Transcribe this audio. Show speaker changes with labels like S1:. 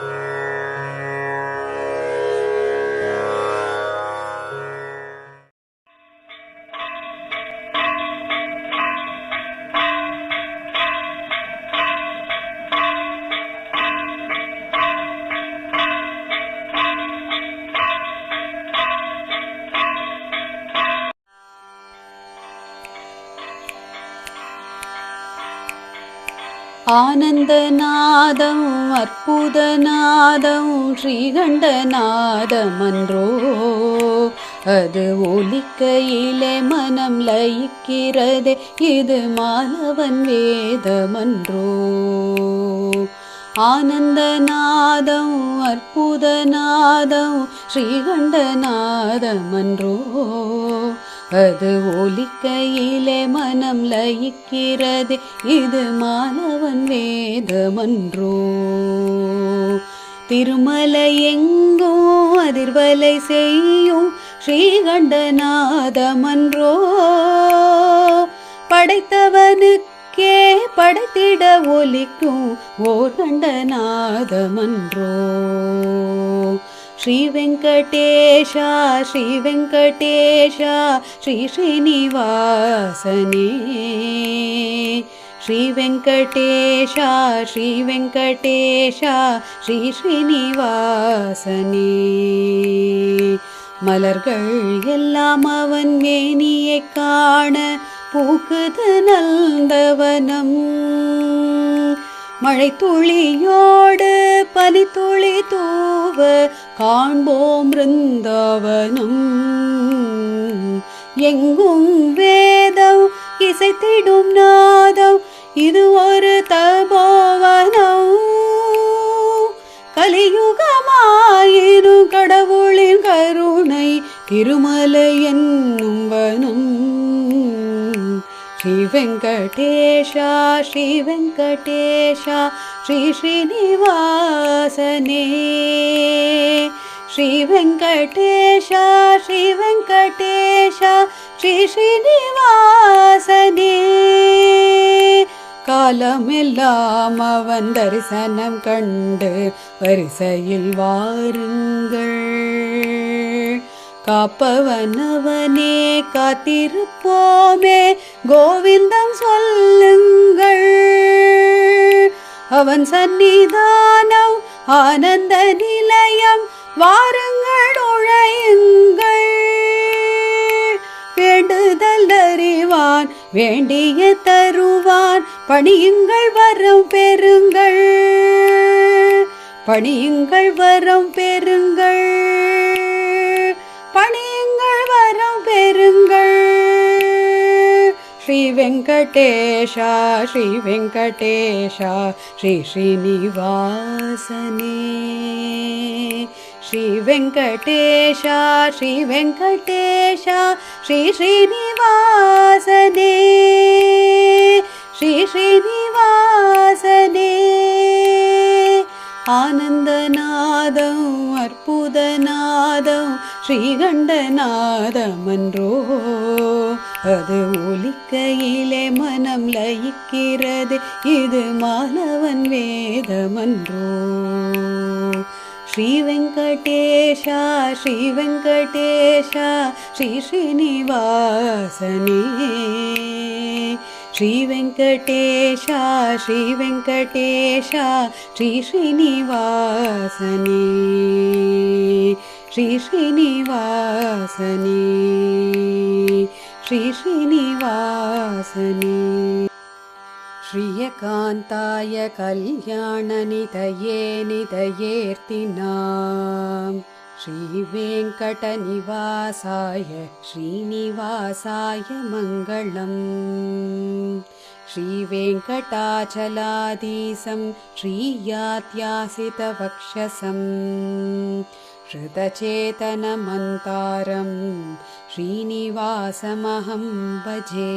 S1: Yeah. ஆனந்தநாதம் அற்புதநாதம் ஸ்ரீகண்டநாதமன்றோ. அது ஒலிக்கையிலே மனம் லயிக்கிறதே இது மாலவன் வேதமன்றோ. ஆனந்தநாதம் அற்புதநாதம் ஸ்ரீகண்டநாதமன்றோ. அது ஒலிக்கையிலே மனம் லயிக்கிறது. இது மாணவன் வேதமன்றோ? திருமலை எங்கோ அதிர்வலை செய்யும் ஸ்ரீகண்டநாதமன்றோ? படைத்தவனுக்கே படைத்திட ஒலிக்கும் ஓர் கண்டநாதமன்றோ? ஸ்ரீ வெங்கடேஷா ஸ்ரீ வெங்கடேஷா ஸ்ரீ ஸ்ரீனிவாசனே ஸ்ரீ வெங்கடேஷா ஸ்ரீ வெங்கடேஷா ஸ்ரீ ஸ்ரீனிவாசனே மலர்கள் எல்லாம் அவன் மேனியை காண பூக்குது நந்தவனம் மழை துளியோடு பனித்துளி தூவ காண்போம் பிருந்தாவனம் எங்கும் வேதம் இசைத்திடும் நாதம் இது ஒரு தபோவனம். கலியுகமாயினும் கடவுளின் கருணை திருமலை என்னும் வனம். ஸ்ரீ வெங்கடேஷா ஸ்ரீ வெங்கடேஷா ஸ்ரீ ஸ்ரீனிவாசனே ஸ்ரீ வெங்கடேஷா ஸ்ரீ வெங்கடேஷா ஸ்ரீ ஸ்ரீனிவாசனே காலமெல்லாம் அவன் தரிசனம் கண்டு வரிசையில் வாருங்கள் காப்பவனவனே காத்திருப்போமே. கோவிந்தம் சொல்லுங்கள். அவன் சன்னிதானம் ஆனந்த நிலையம் வாருங்கள் உழையுங்கள் வேண்டுதல் அறிவான் வேண்டிய தருவான். பணியுங்கள் வரம் பெறுங்கள். பணியுங்கள் வரம் பெறுங்கள். श्रीवेङ्कटेश श्रीवेङ्कटेश श्रीश्रीनिवासने। श्रीवेङ्कटेश श्रीवेङ्कटेश श्रीश्रीनिवासने। श्रीश्रीनिवासने। आनन्दनादौ अर्पुदनादौ ஸ்ரீகண்டநாதமன்றோ. அது ஒலிக்கையிலே மனம் லயிக்கிறது இது மாலவன் வேதமன்றோ. ஸ்ரீ வெங்கடேஷா ஸ்ரீ வெங்கடேஷா ஸ்ரீ ஸ்ரீனிவாசனே ஸ்ரீ வெங்கடேஷா ஸ்ரீ வெங்கடேஷா ஸ்ரீ ஸ்ரீனிவாசனே श्रीश्रीनिवासने। श्रीश्रीनिवासने। श्रियकान्ताय कल्याणनिधये निधयेर्तिना श्रीवेङ्कटनिवासाय श्रीनिवासाय मङ्गलम्। श्रीवेङ्कटाचलादीसं श्रीयात्यासितवक्षसम्। श्रुतचेतनमन्तारं श्रीनिवासमहं भजे